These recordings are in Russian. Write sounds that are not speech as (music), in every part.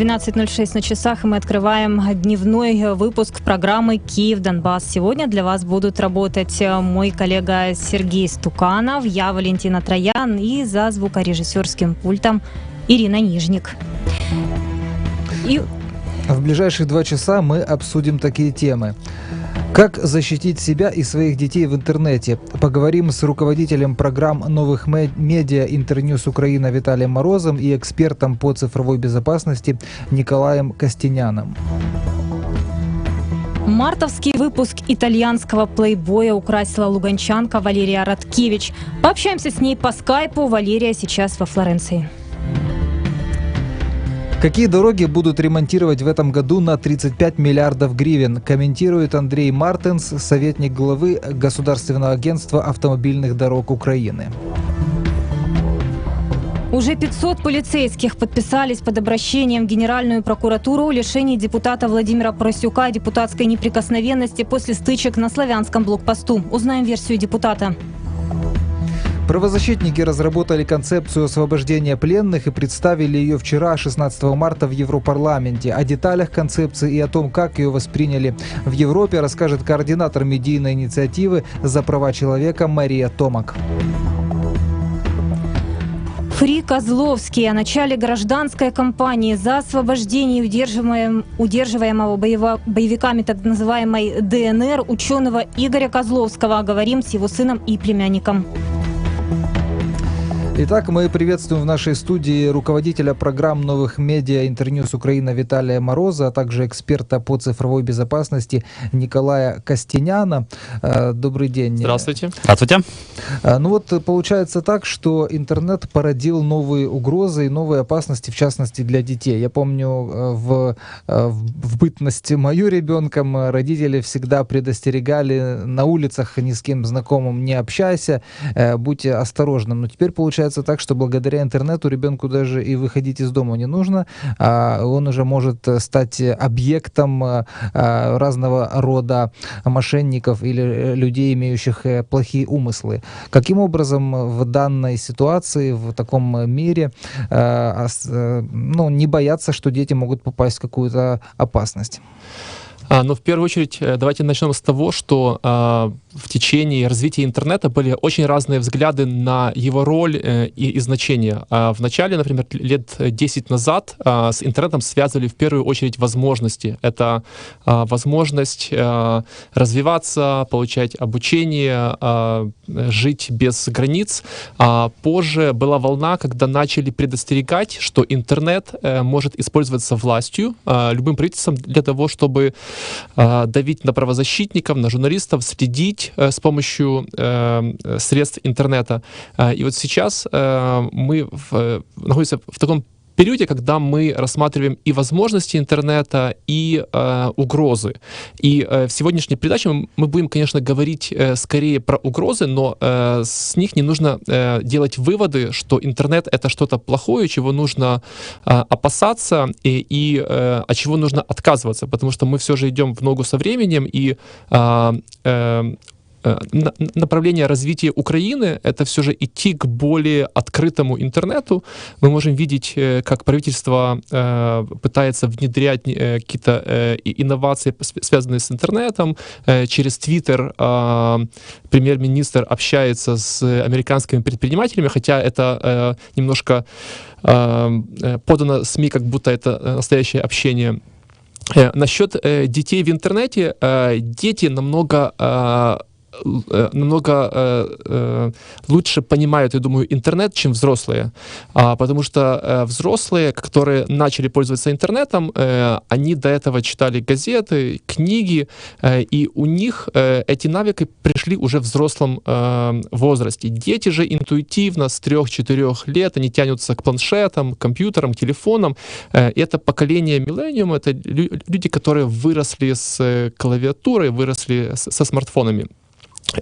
12.06 на часах, и мы открываем дневной выпуск программы «Киев-Донбасс». Сегодня для вас будут работать мой коллега Сергей Стуканов, я Валентина Троян и за звукорежиссерским пультом Ирина Нижник. И... В ближайшие два часа мы обсудим такие темы. Как защитить себя и своих детей в интернете? Поговорим с руководителем программ новых медиа Интерньюз Украина Виталием Морозом и экспертом по цифровой безопасности Николаем Костеняном. Мартовский выпуск итальянского плейбоя украсила луганчанка Валерия Радкевич. Пообщаемся с ней по скайпу. Валерия сейчас во Флоренции. Какие дороги будут ремонтировать в этом году на 35 миллиардов гривен, комментирует Андрей Мартенс, советник главы Государственного агентства автомобильных дорог Украины. Уже 500 полицейских подписались под обращением в Генеральную прокуратуру о лишении депутата Владимира Поросюка депутатской неприкосновенности после стычек на славянском блокпосту. Узнаем версию депутата. Правозащитники разработали концепцию освобождения пленных и представили ее вчера, 16 марта, в Европарламенте. О деталях концепции и о том, как ее восприняли в Европе, расскажет координатор медийной инициативы «За права человека» Мария Томак. Фри Козловский о начале гражданской кампании за освобождение удерживаем, удерживаемого боевиками так называемой ДНР ученого Игоря Козловского. Говорим с его сыном и племянником. Итак, мы приветствуем в нашей студии руководителя программ новых медиа Интерньюз Украина Виталия Мороза, а также эксперта по цифровой безопасности Николая Костеняна. Э, добрый день. Здравствуйте. Здравствуйте. Э, ну вот получается так, что интернет породил новые угрозы и новые опасности, в частности для детей. Я помню, э, в, в бытности мою ребенком родители всегда предостерегали на улицах ни с кем знакомым не общайся, будьте осторожным. Но теперь получается получается так, что благодаря интернету ребенку даже и выходить из дома не нужно, а он уже может стать объектом а, а, разного рода мошенников или э, людей, имеющих э, плохие умыслы. Каким образом в данной ситуации, в таком мире, э, ну, не бояться, что дети могут попасть в какую-то опасность? А, но в первую очередь давайте начнем с того, что в течение развития интернета были очень разные взгляды на его роль э, и, и значение. А в начале, например, лет 10 назад а, с интернетом связывали в первую очередь возможности. Это а, возможность а, развиваться, получать обучение, а, жить без границ. А позже была волна, когда начали предостерегать, что интернет а, может использоваться властью, а, любым правительством для того, чтобы а, давить на правозащитников, на журналистов, следить э, с помощью э, средств интернета. Э, и вот сейчас мы находимся в таком периоде, когда мы рассматриваем и возможности интернета, и э, угрозы. И э, в сегодняшней передаче мы, будем, конечно, говорить э, скорее про угрозы, но э, с них не нужно э, делать выводы, что интернет это что-то плохое, чего нужно э, опасаться и, и э, от чего нужно отказываться, потому что мы все же идем в ногу со временем и э, Э, направление развития Украины — это все же идти к более открытому интернету. Мы можем видеть, э, как правительство э, пытается внедрять какие-то инновации, связанные с интернетом. Через Твиттер премьер-министр общается с американскими предпринимателями, хотя это немножко подано СМИ, как будто это настоящее общение. Насчет детей в интернете, дети намного Э, намного э, э, лучше понимают, я думаю, интернет, чем взрослые. А, потому что э, взрослые, которые начали пользоваться интернетом, э, они до этого читали газеты, книги, э, и у них э, эти навыки пришли уже в взрослом э, возрасте. Дети же интуитивно с 3-4 лет, они тянутся к планшетам, компьютерам, телефонам. Э, это поколение миллениум, это люди, которые выросли с э, клавиатурой, выросли со смартфонами.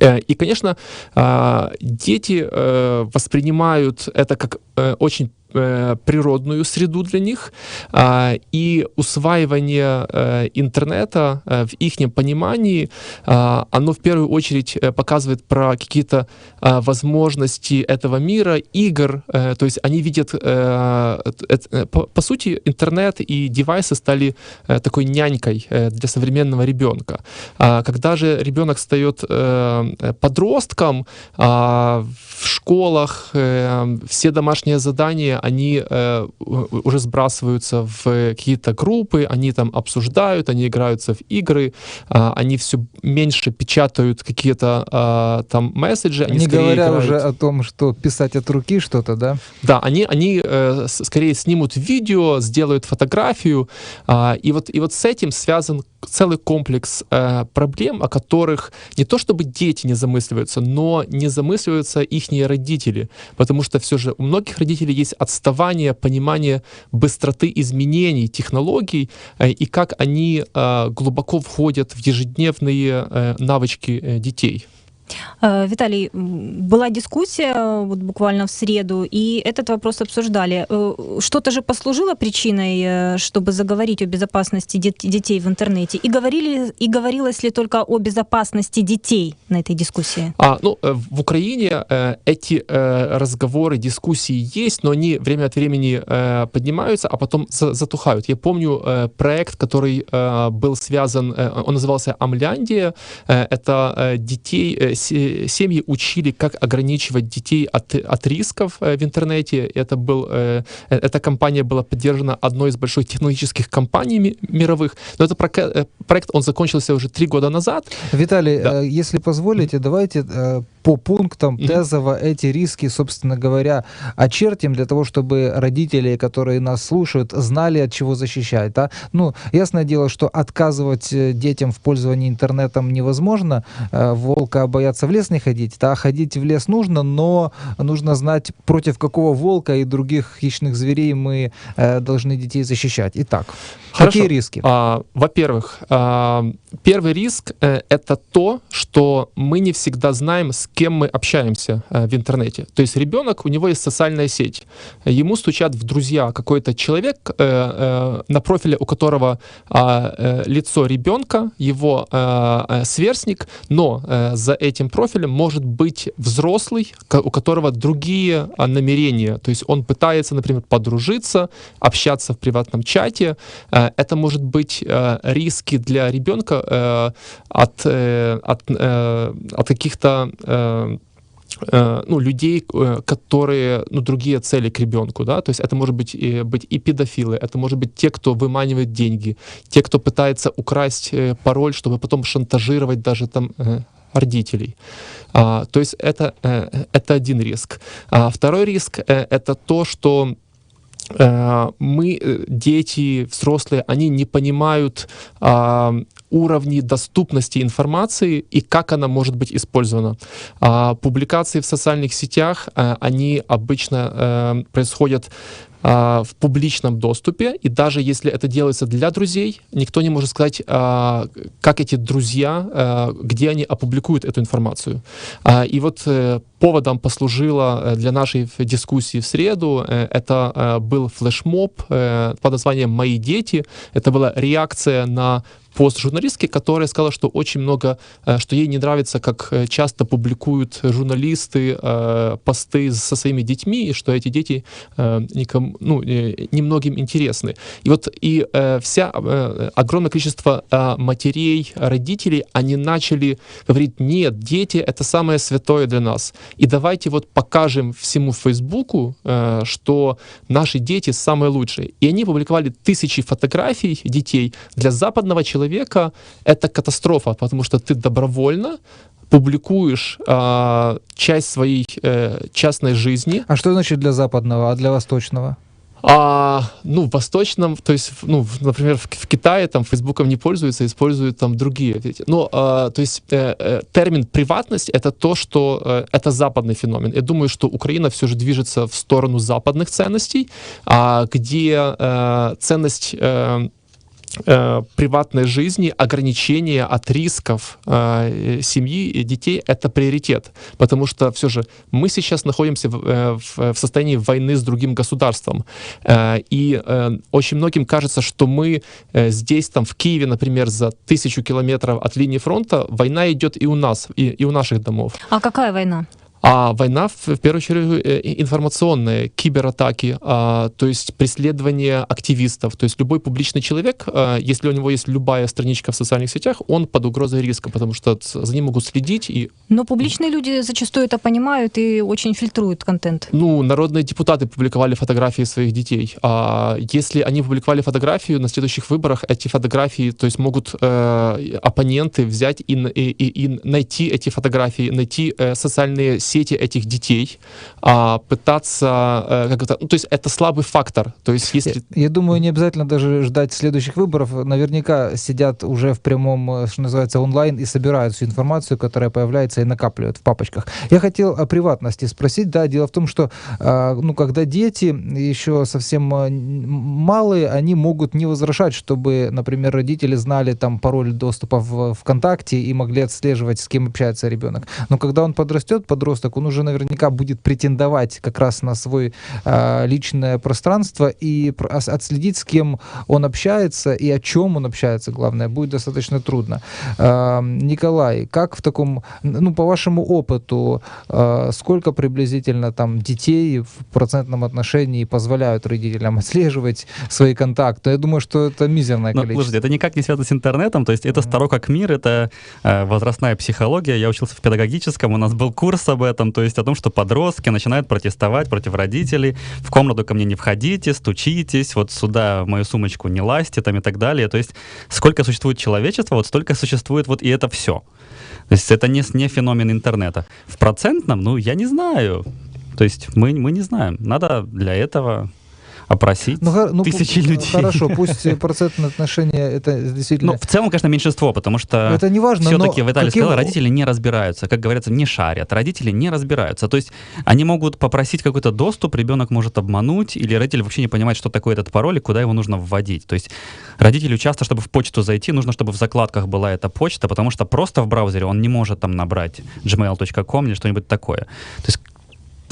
Э, и, конечно, а, дети э, воспринимают это как э, очень природную среду для них, а, и усваивание э, интернета э, в их понимании, а, оно в первую очередь э, показывает про какие-то а, возможности этого мира, игр, э, то есть они видят, э, э, по, сути, интернет и девайсы стали э, такой нянькой э, для современного ребенка. Когда же ребенок стает э, подростком, в школах э, все домашние задания, они э, уже сбрасываются в какие-то группы, они там обсуждают, они играются в игры, а, они все меньше печатают какие-то а, там месседжи, они Не говоря играют. уже о том, что писать от руки что-то, да? Да, они, они э, скорее снимут видео, сделают фотографию, а, и, вот, и вот с этим связан целый комплекс э, проблем, о которых не то чтобы дети не замысливаются, но не замысливаются их родители, потому что все же у многих родителей есть отставание, понимание быстроты изменений технологий э, и как они э, глубоко входят в ежедневные э, навычки э, детей. Э, Виталий, была дискуссия вот буквально в среду, и этот вопрос обсуждали. Э, Что-то же послужило причиной, э, чтобы заговорить о безопасности дет- детей в интернете? И, говорили, и говорилось ли только о безопасности детей на этой дискуссии? А, ну, в Украине эти разговоры, дискуссии есть, но они время от времени поднимаются, а потом за- затухают. Я помню проект, который был связан, он назывался «Амляндия». Это детей, семьи учили, как ограничивать детей от, от рисков э, в интернете. Это был, э, э, эта компания была поддержана одной из больших технологических компаний ми- мировых. Но этот э, проект, он закончился уже три года назад. Виталий, Да. э, если позволите, давайте э, по пунктам тезово эти риски, собственно говоря, очертим для того, чтобы родители, которые нас слушают, знали, от чего защищать. Да? Ну, ясное дело, что отказывать э, детям в пользовании интернетом невозможно. Э, Волка бояться в лес не ходить. Да? Ходить в лес нужно, но нужно знать, против какого волка и других хищных зверей мы э, должны детей защищать. Итак, Хорошо. какие риски? А, во-первых, а, первый риск э, это то, что мы не всегда знаем, с кем мы общаемся э, в интернете. То есть ребенок, у него есть социальная сеть, ему стучат в друзья какой-то человек, э, э, на профиле у которого а, э, лицо ребенка, его э, э, сверстник, но э, за этим профилем может быть взрослый, у которого другие а, намерения. То есть он пытается, например, подружиться, общаться в приватном чате. Э, Это может быть э, риски для ребенка э, от, от, от каких-то ну, людей, которые, ну, другие цели к ребенку, да, то есть это может быть и, быть и педофилы, это может быть те, кто выманивает деньги, те, кто пытается украсть пароль, чтобы потом шантажировать даже там родителей. А, то есть это, э, это один риск. А второй риск э, это то, что э, мы, дети, взрослые, они не понимают а, уровни доступности информации и как она может быть использована. А, публикации в социальных сетях, а, они обычно э, происходят а, в публичном доступе, и даже если это делается для друзей, никто не может сказать, а, как эти друзья, а, где они опубликуют эту информацию. А, И вот э, поводом послужило э, для нашей дискуссии в среду, э, это был флешмоб под названием «Мои дети». Это была реакция на пост журналистки, которая сказала, что очень много, что ей не нравится, как часто публикуют журналисты посты со своими детьми, и что эти дети э, ну, э, немногим интересны. И вот и э, вся э, огромное количество э, матерей, родителей, они начали говорить, нет, дети это самое святое для нас. И давайте вот покажем всему Фейсбуку, э, что наши дети самые лучшие. И они публиковали тысячи фотографий детей. Для западного человека это катастрофа, потому что ты добровольно публикуешь а, часть своей э, частной жизни, А что значит для западного, а для восточного? а, ну, в восточном, то есть, ну, например, в, в Китае там Фейсбуком не пользуются, используют там другие. Но, а, то есть, э, э, термин приватность это то, что э, это западный феномен. Я думаю, что Украина все же движется в сторону западных ценностей, а, где э, ценность э, э, приватной жизни, ограничения от рисков э, семьи и детей — это приоритет. Потому что все же мы сейчас находимся в, э, в, в состоянии войны с другим государством. Э, и э, очень многим кажется, что мы э, здесь, там, в Киеве, например, за тысячу километров от линии фронта, война идет и у нас, и, и у наших домов. А какая война? А война, в, в первую очередь, э, информационная, кибератаки, а, то есть преследование активистов. То есть любой публичный человек, а, если у него есть любая страничка в социальных сетях, он под угрозой риска, потому что за ним могут следить. И, Но публичные люди зачастую это понимают и очень фильтруют контент. ну, народные депутаты публиковали фотографии своих детей. А если они публиковали фотографию на следующих выборах, эти фотографии, то есть могут э, оппоненты взять и, и- и найти эти фотографии, найти э, социальные сети этих детей, а, пытаться, э, как это, ну, то есть это слабый фактор. То есть если Я, я думаю, не обязательно даже ждать следующих выборов. Наверняка сидят уже в прямом, э, что называется, онлайн и собирают всю информацию, которая появляется и накапливают в папочках. Я хотел о приватности спросить. Да, дело в том, что а, ну, когда дети еще совсем малые, они могут не возражать, чтобы, например, родители знали там пароль доступа в ВКонтакте и могли отслеживать, с кем общается ребенок. Но когда он подрастет, подросток, он уже наверняка будет претендовать как раз на свой а, личное пространство и отследить, с кем он общается и о чем он общается, главное, будет достаточно трудно. А, Николай, как в таком, ну, по вашему опыту, а, сколько приблизительно там детей в процентном отношении позволяют родителям отслеживать свои контакты? Я думаю, что это мизерное Ну, количество. слушайте, это никак не связано с интернетом, то есть это старо как мир, это э, возрастная психология. Я учился в педагогическом, у нас был курс об этом, то есть о том, что подростки начинают протестовать против родителей, в комнату ко мне не входите, стучитесь, вот сюда в мою сумочку не лазьте, там и так далее. То есть сколько существует человечества, вот столько существует вот и это все. То есть это не, не феномен интернета. В процентном, ну, я не знаю. То есть мы, мы не знаем. Надо для этого опросить Ну, ну, тысячи пу- людей. Хорошо, (laughs) пусть процентное отношение это действительно... Ну, в целом, конечно, меньшинство, потому что это не важно, все-таки но Виталий каким- сказал, родители не разбираются, как говорится, не шарят. Родители не разбираются. То есть они могут попросить какой-то доступ, ребенок может обмануть, или родитель вообще не понимает, что такое этот пароль и куда его нужно вводить. То есть родителю часто, чтобы в почту зайти, нужно, чтобы в закладках была эта почта, потому что просто в браузере он не может там набрать gmail.com или что-нибудь такое. То есть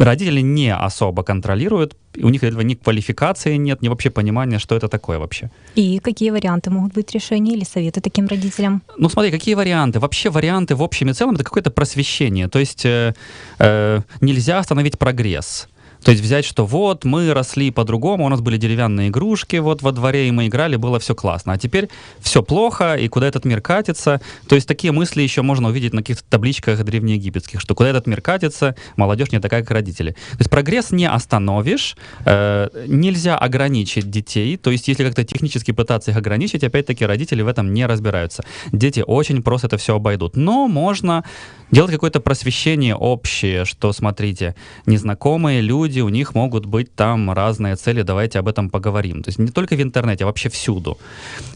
родители не особо контролируют, у них этого ни квалификации нет, ни вообще понимания, что это такое вообще. И какие варианты могут быть решений или советы таким родителям? Ну, смотри, какие варианты? Вообще варианты в общем и целом это какое-то просвещение. То есть э, э, нельзя остановить прогресс. То есть взять, что вот мы росли по-другому, у нас были деревянные игрушки вот во дворе, и мы играли, было все классно. А теперь все плохо, и куда этот мир катится. То есть такие мысли еще можно увидеть на каких-то табличках древнеегипетских, что куда этот мир катится, молодежь не такая, как родители. То есть прогресс не остановишь, э, нельзя ограничить детей. То есть если как-то технически пытаться их ограничить, опять-таки родители в этом не разбираются. Дети очень просто это все обойдут. Но можно делать какое-то просвещение общее, что, смотрите, незнакомые люди, у них могут быть там разные цели, давайте об этом поговорим. То есть не только в интернете, а вообще всюду.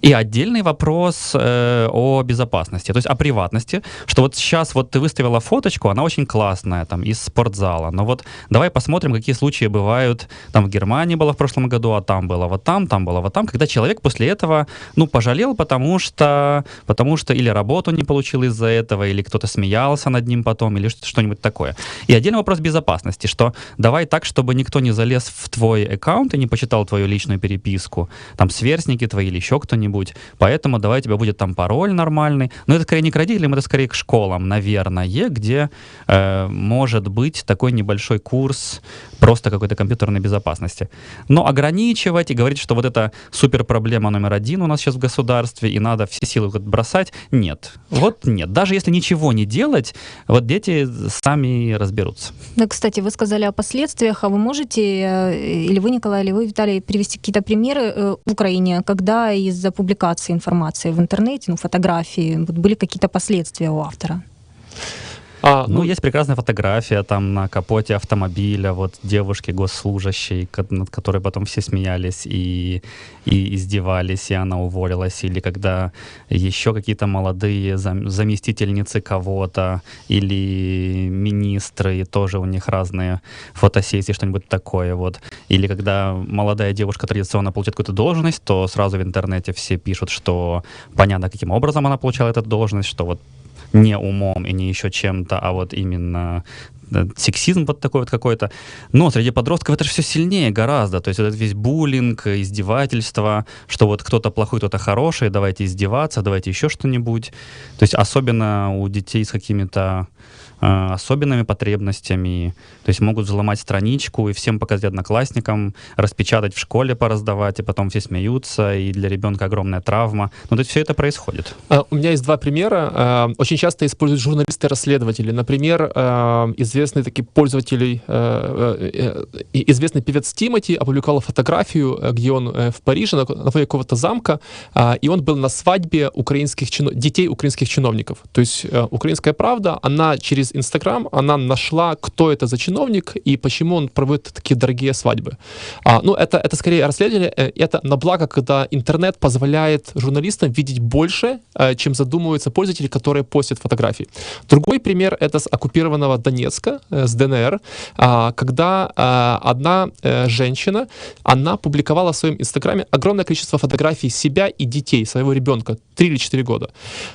И отдельный вопрос э, о безопасности, то есть о приватности, что вот сейчас вот ты выставила фоточку, она очень классная, там, из спортзала, но вот давай посмотрим, какие случаи бывают, там в Германии было в прошлом году, а там было вот там, там было вот там, когда человек после этого, ну, пожалел, потому что, потому что или работу не получил из-за этого, или кто-то смеялся над ним потом, или что- что-нибудь такое. И отдельный вопрос безопасности, что давай так, чтобы никто не залез в твой аккаунт и не почитал твою личную переписку, там сверстники твои или еще кто-нибудь, поэтому давай у тебя будет там пароль нормальный. Но это скорее не к родителям, это скорее к школам, наверное, где э, может быть такой небольшой курс просто какой-то компьютерной безопасности. Но ограничивать и говорить, что вот это супер проблема номер один у нас сейчас в государстве, и надо все силы бросать, нет. Вот нет. Даже если ничего не делать, вот дети сами разберутся. Да, кстати, вы сказали о последствиях, а вы можете, э, или вы, Николай, или вы, Виталий, привести какие-то примеры э, в Украине, когда из-за публикации информации в интернете, ну, фотографии, были какие-то последствия у автора? А, Ну, есть прекрасная фотография там на капоте автомобиля, вот девушки госслужащей, над которой потом все смеялись и, и издевались, и она уволилась, или когда еще какие-то молодые зам- заместительницы кого-то, или министры, и тоже у них разные фотосессии, что-нибудь такое вот. Или когда молодая девушка традиционно получает какую-то должность, то сразу в интернете все пишут, что понятно, каким образом она получала эту должность, что вот не умом и не еще чем-то, а вот именно сексизм вот такой вот какой-то. Но среди подростков это же все сильнее гораздо. То есть этот весь буллинг, издевательство, что вот кто-то плохой, кто-то хороший, давайте издеваться, давайте еще что-нибудь. То есть особенно у детей с какими-то э, особенными потребностями. То есть могут взломать страничку и всем показать одноклассникам, распечатать в школе, пораздавать, и потом все смеются, и для ребенка огромная травма. Ну, то есть все это происходит. А, У меня есть два примера. А, Очень часто используют журналисты-расследователи. Например, а, известный такой пользователь, э, э, э, известный певец Тимати опубликовал фотографию, где он в Париже на на фоне какого-то замка, а, и он был на свадьбе украинских чино- детей украинских чиновников. То есть «Украинская правда», она через Инстаграм, она нашла, кто это за чиновник и почему он проводит такие дорогие свадьбы. А, ну, это, это скорее расследование, это на благо, когда интернет позволяет журналистам видеть больше, чем задумываются пользователи, которые постят фотографии. Другой пример — это с оккупированного Донецка, э, с ДНР, а, когда а, одна э, женщина, она публиковала в своем инстаграме огромное количество фотографий себя и детей, своего ребенка, 3 или 4 года.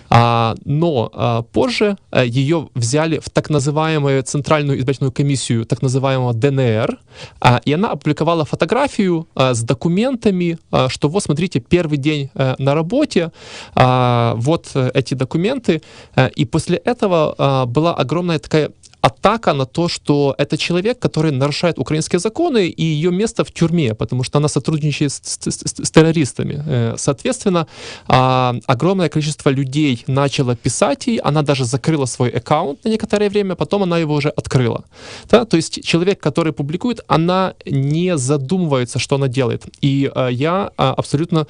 А, но позже э, ее взяли в так называемую Центральную избирательную комиссию, так называемого ДНР, а, и она опубликовала фотографию с документами, что вот, смотрите, первый день э, на работе, вот э, эти документы, Э, и после этого была огромная такая атака на то, что это человек, который нарушает украинские законы, и ее место в тюрьме, потому что она сотрудничает с, с- с- с террористами. Э, Соответственно, а, огромное количество людей начало писать ей, она даже закрыла свой аккаунт на некоторое время, потом она его уже открыла. Да? То есть человек, который публикует, она не задумывается, что она делает. И а, я а, абсолютно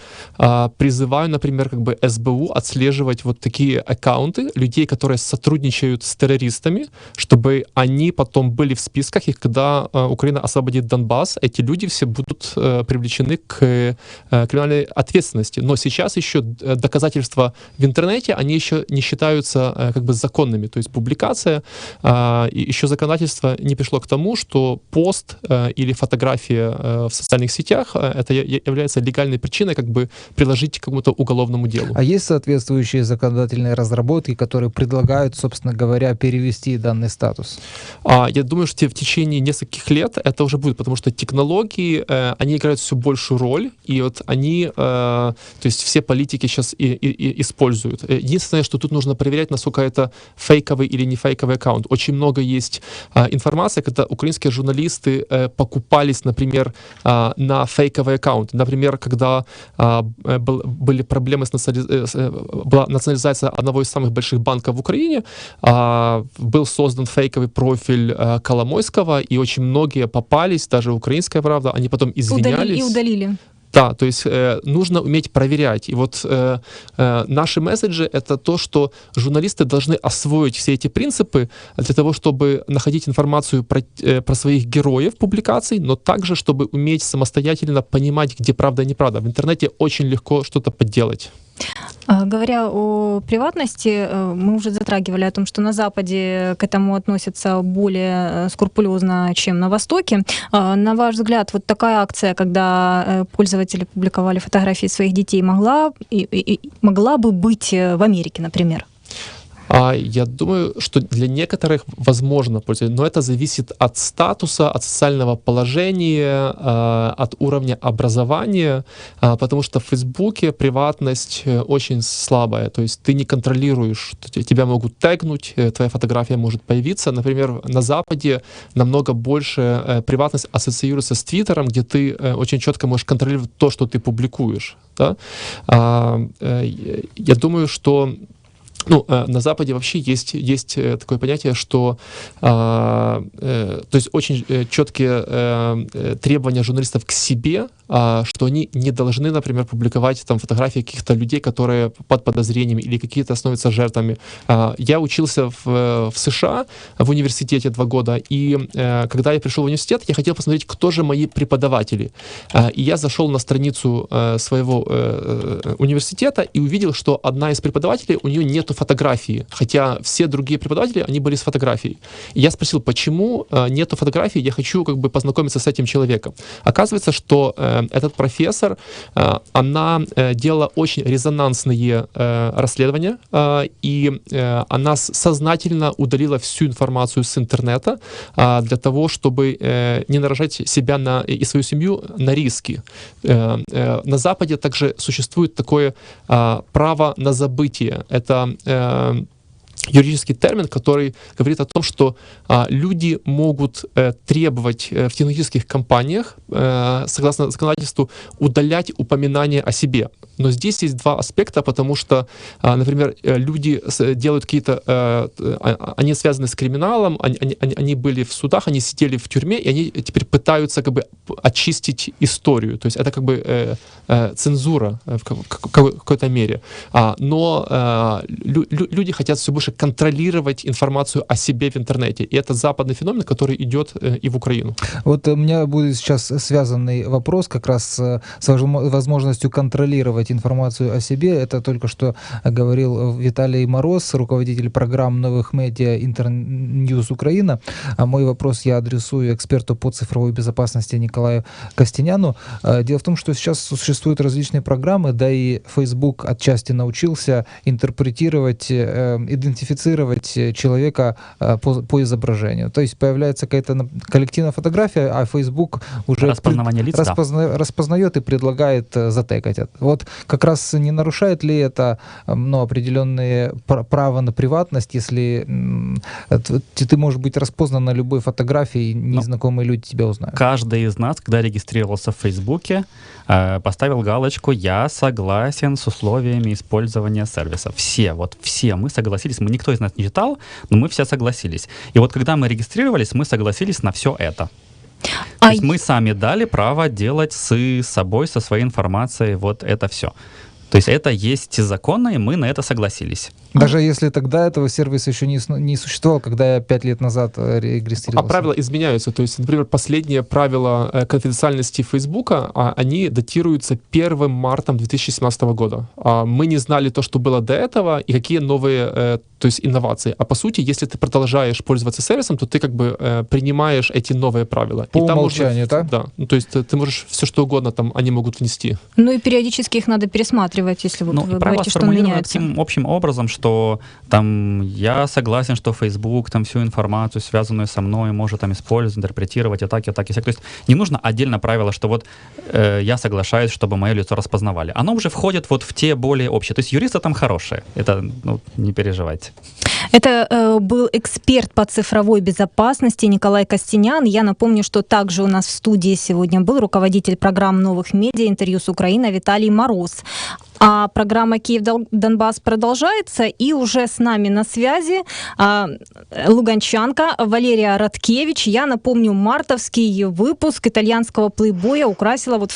призываю, например, как бы СБУ отслеживать вот такие аккаунты людей, которые сотрудничают с террористами, чтобы они потом были в списках, и когда э, Украина освободит Донбасс, эти люди все будут э, привлечены к э, криминальной ответственности. Но сейчас еще э, доказательства в интернете, они еще не считаются э, как бы законными. То есть публикация, э, и еще законодательство не пришло к тому, что пост э, или фотография э, в социальных сетях э, это является легальной причиной как бы приложить к какому-то уголовному делу. А есть соответствующие законодательные разработки, которые предлагают, собственно говоря, перевести данный статус? А, я думаю, что в течение нескольких лет это уже будет, потому что технологии, э, они играют все большую роль, и вот они, э, то есть все политики сейчас и, и- и используют. Э, Единственное, что тут нужно проверять, насколько это фейковый или не фейковый аккаунт. Очень много есть а, информации, когда украинские журналисты э, покупались, например, а, на фейковый аккаунт. Например, когда а, э, был- были проблемы с, национали- э, э, была национализация одного из самых больших банков в Украине, а, был создан фейковый профиль а, Коломойского, и очень многие попались, даже украинская правда, они потом извинялись. Удали- и удалили. Да, то есть э, нужно уметь проверять. И вот э, э, наши месседжи — это то, что журналисты должны освоить все эти принципы для того, чтобы находить информацию про, э, про своих героев публикаций, но также, чтобы уметь самостоятельно понимать, где правда и неправда. В интернете очень легко что-то подделать. А, Говоря о приватности, э, мы уже затрагивали о том, что на Западе к этому относятся более э, скрупулезно, чем на Востоке. А, На ваш взгляд, вот такая акция, когда э, пользователи публиковали фотографии своих детей, могла, и- и- могла бы быть в Америке, например? А я думаю, что для некоторых возможно пользоваться, но это зависит от статуса, от социального положения, э, от уровня образования, а, потому что в Фейсбуке приватность э, очень слабая, то есть ты не контролируешь, тебя могут тегнуть, э, твоя фотография может появиться. Например, на Западе намного больше э, приватность ассоциируется с Твиттером, где ты очень четко можешь контролировать то, что ты публикуешь. Да? А, Я думаю, что ну, э, на Западе вообще есть, есть э, такое понятие, что а, э, то есть очень четкие требования журналистов к себе, а, что они не должны, например, публиковать там фотографии каких-то людей, которые под подозрениями или какие-то становятся жертвами. А, я учился в, в США в университете два года, и когда я пришел в университет, я хотел посмотреть, кто же мои преподаватели. И я зашел на страницу своего университета и увидел, что одна из преподавателей, у нее нету фотографии, хотя все другие преподаватели, они были с фотографией. И я спросил, почему э, нету фотографии, я хочу как бы познакомиться с этим человеком. Оказывается, что э, этот профессор, э, она э, делала очень резонансные э, расследования, э, и э, она сознательно удалила всю информацию с интернета э, для того, чтобы э, не наражать себя на, и свою семью на риски. Э, э, на Западе также существует такое а, право на забытие. Это э, юридический термин, который говорит о том, что а, люди могут э, требовать э, в технологических компаниях, э, согласно законодательству, удалять упоминания о себе. Но здесь есть два аспекта, потому что, а, например, э, люди делают какие-то, э, т- а- они связаны с криминалом, они, они- они- были в судах, они сидели в тюрьме, и они теперь пытаются как бы очистить историю. То есть это как бы э, э, цензура э, в ка- в ка- в какой-то мере. А, но э, лю- люди хотят все больше контролировать информацию о себе в интернете. И это западный феномен, который идет э, и в Украину. Вот у меня будет сейчас связанный вопрос как раз э, с возможно- возможностью контролировать информацию о себе. Это только что говорил Виталий Мороз, руководитель программ новых медиа Интерньюз Украина. А мой вопрос я адресую эксперту по цифровой безопасности Николаю Костеняну. Э, Дело в том, что сейчас существуют различные программы, да и Facebook отчасти научился интерпретировать, э, идентифицировать э, человека э, по, по изображению. То есть появляется какая-то на- коллективная фотография, а Facebook уже Распознавание лиц, да. распозна- распознает и предлагает э, затекать. Вот как раз не нарушает ли это ну, определенные пр- права на приватность, если ты, можешь быть распознан на любой фотографии, и Ну, незнакомые люди тебя узнают. Каждый из нас, когда регистрировался в Фейсбуке, поставил галочку «Я согласен с условиями использования сервиса». Все, вот все мы согласились. Мы, никто из нас не читал, но мы все согласились. И вот когда мы регистрировались, мы согласились на все это. То есть мы сами дали право делать с собой, со своей информацией вот это все. То есть это есть законно, и мы на это согласились. Даже если тогда этого сервиса еще не, не существовало, когда я пять лет назад э, А регистрировался. правила изменяются. То есть, например, последние правила э, конфиденциальности Фейсбука, а, они датируются 1 мартом 2017 года. А Мы не знали то, что было до этого, и какие новые э, то есть инновации. А по сути, если ты продолжаешь пользоваться сервисом, то ты как бы э, принимаешь эти новые правила. По и там умолчанию, можно, да? Да. Ну, то есть ты можешь все что угодно там они могут внести. Ну и периодически их надо пересматривать, если вот ну, вы говорите, что меняется. таким общим образом, что там я согласен, что Facebook там всю информацию, связанную со мной, может там использовать, интерпретировать и так, и так, и сяк. То есть не нужно отдельно правило, что вот э, я соглашаюсь, чтобы мое лицо распознавали. Оно уже входит вот в те более общие. То есть юристы там хорошие. Это, ну, не переживайте. Это э, был эксперт по цифровой безопасности Николай Костенян. Я напомню, что также у нас в студии сегодня был руководитель программ новых медиа «Интервью с Украиной» Виталий Мороз. А программа «Киев Донбасс» продолжается, и уже с нами на связи а, луганчанка Валерия Радкевич. Я напомню, мартовский выпуск итальянского плейбоя украсила вот